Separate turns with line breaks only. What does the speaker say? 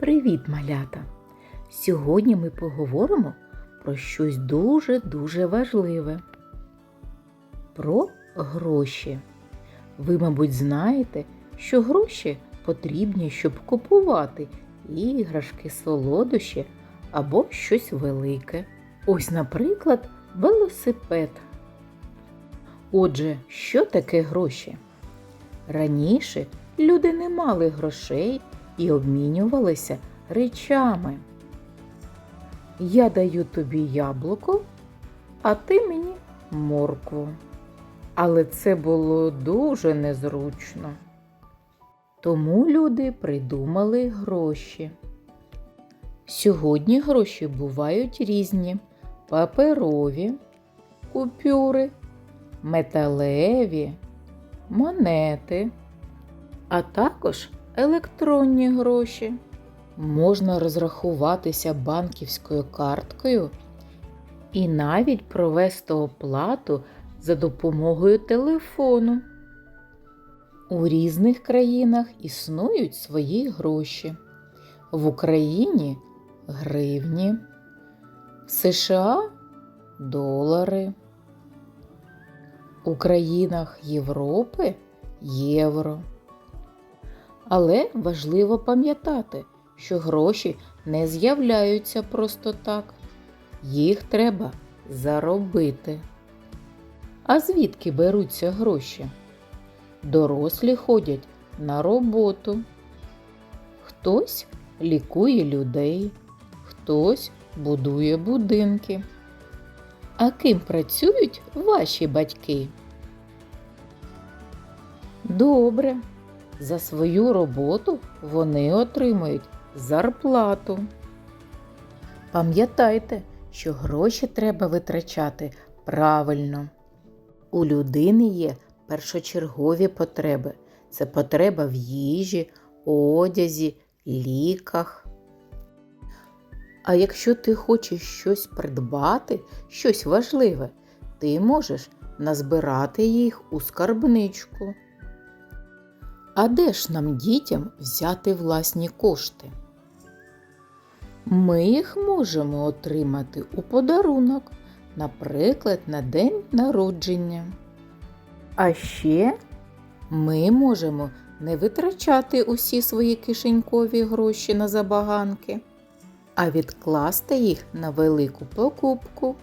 Привіт, малята! Сьогодні ми поговоримо про щось дуже-дуже важливе. Про гроші. Ви, мабуть, знаєте, що гроші потрібні, щоб купувати іграшки, солодощі або щось велике. Ось, наприклад, велосипед. Отже, що таке гроші? Раніше люди не мали грошей і обмінювалися речами. Я даю тобі яблуко, а ти мені моркву. Але це було дуже незручно. Тому люди придумали гроші. Сьогодні гроші бувають різні: паперові, купюри, металеві, монети, а також електронні гроші. Можна розрахуватися банківською карткою і навіть провести оплату за допомогою телефону. У різних країнах існують свої гроші. В Україні гривні, в США долари. У країнах Європи євро. Але важливо пам'ятати, що гроші не з'являються просто так. Їх треба заробити. А звідки беруться гроші? Дорослі ходять на роботу. Хтось лікує людей, хтось будує будинки. А ким працюють ваші батьки? Добре. За свою роботу вони отримують зарплату. Пам'ятайте, що гроші треба витрачати правильно. У людини є першочергові потреби. Це потреба в їжі, одязі, ліках. А якщо ти хочеш щось придбати, щось важливе, ти можеш назбирати їх у скарбничку. А де ж нам дітям взяти власні кошти? Ми їх можемо отримати у подарунок, наприклад, на день народження. А ще ми можемо не витрачати усі свої кишенькові гроші на забаганки, а відкласти їх на велику покупку.